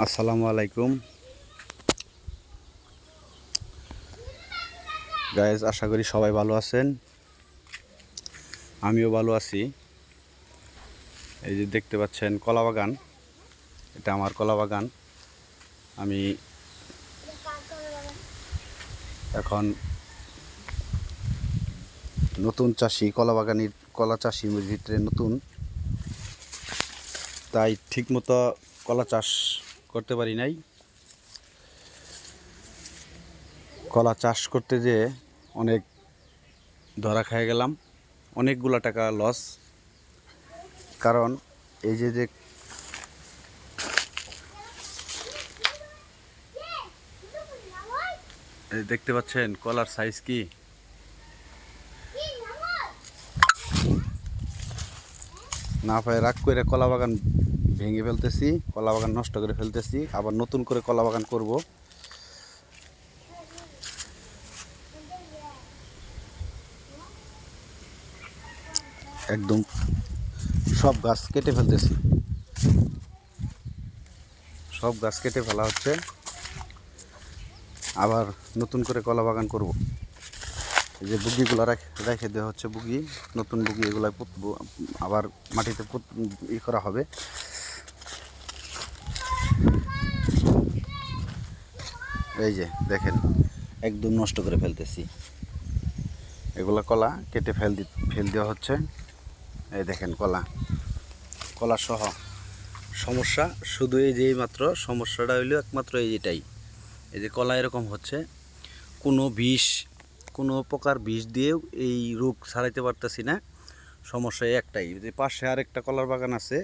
আসসালামু আলাইকুম। গায়েস আশা করি সবাই ভালো আছেন। আমিও ভালো আছি। এই যে দেখতে পাচ্ছেন কলা বাগান এটা আমার কলা বাগান আমি এখন নতুন চাষি কলা বাগানির কলা চাষির ভিতরে নতুন। তাই ঠিকমতো কলা চাষ করতে পারি নাই। কলা চাষ করতে যে অনেক ধরা খেয়ে গেলাম, অনেকগুলো টাকা লস। কারণ এই যে যে দেখতে পাচ্ছেন কলার সাইজ কি? না পায়ে রাগ করে কলা বাগান ভেঙে ফেলতেছি, কলা বাগান নষ্ট করে ফেলতেছি, আবার নতুন করে কলা বাগান করব। একদম সব গাছ কেটে ফেলতেছি। সব গাছ কেটে ফেলা হচ্ছে। আবার নতুন করে কলা বাগান করব। এই যে বুগিগুলো রেখে দেওয়া হচ্ছে, বুগি, নতুন বুগি এগুলো আবার মাটিতে ই করা হবে। এই যে, দেখেন, একদম নষ্ট করে ফেলতেছি। এগুলো কলা কেটে ফেল দি, ফেল দেওয়া হচ্ছে। এই দেখেন কলা। কলা সহ সমস্যা, শুধু এই যে মাত্র সমস্যাটা হইল একমাত্র এই যেটাই। এই যে কলা এরকম হচ্ছে, কোনো বিষ, কোনো প্রকার বিষ দিয়েও এই রোগ ছাড়াইতে পারতেছি না। সমস্যা একটাই। যে পাশে আরেকটা কলার বাগান আছে,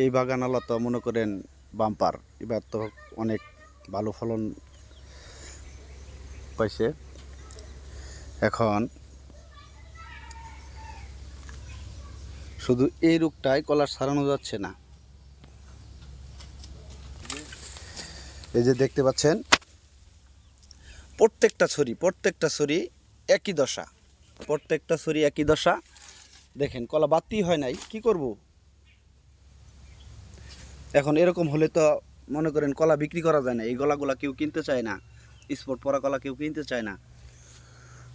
এই বাগান আলা তো মনে করেন বাম্পার। এবার তো অনেক ভালো ফলন পাইছে। এখন শুধু এই রোগটাই কলার সারানো যাচ্ছে না। এই যে দেখতে পাচ্ছেন, প্রত্যেকটা ছড়ি প্রত্যেকটা ছড়ি একই দশা। প্রত্যেকটা ছড়ি একই দশা। দেখেন, কলা বাতি হয় নাই, কি করব? এখন এরকম হলে তো মনে করেন কলা বিক্রি করা যায় না, এই গলাগুলা কেউ কিনতে চায় না। স্পট পরা কলা কেউ কিনতে চায় না।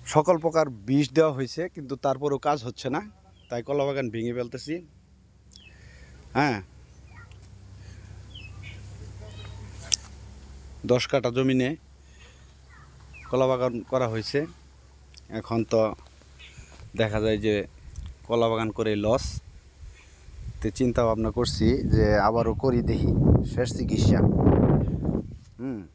সকল প্রকার বিষ দেওয়া হয়েছে, কিন্তু তারপরেও কাজ হচ্ছে না। তাই কলা বাগান ভেঙে ফেলতেছি। হ্যাঁ। দশ কাটা জমিনে কলা বাগান করা হয়েছে। এখন তো দেখা যায় যে কলা বাগান করে লস। তো চিন্তা ভাবনা করছি যে আবারও করি দেখি। শেষ চিকিৎসা। হুম।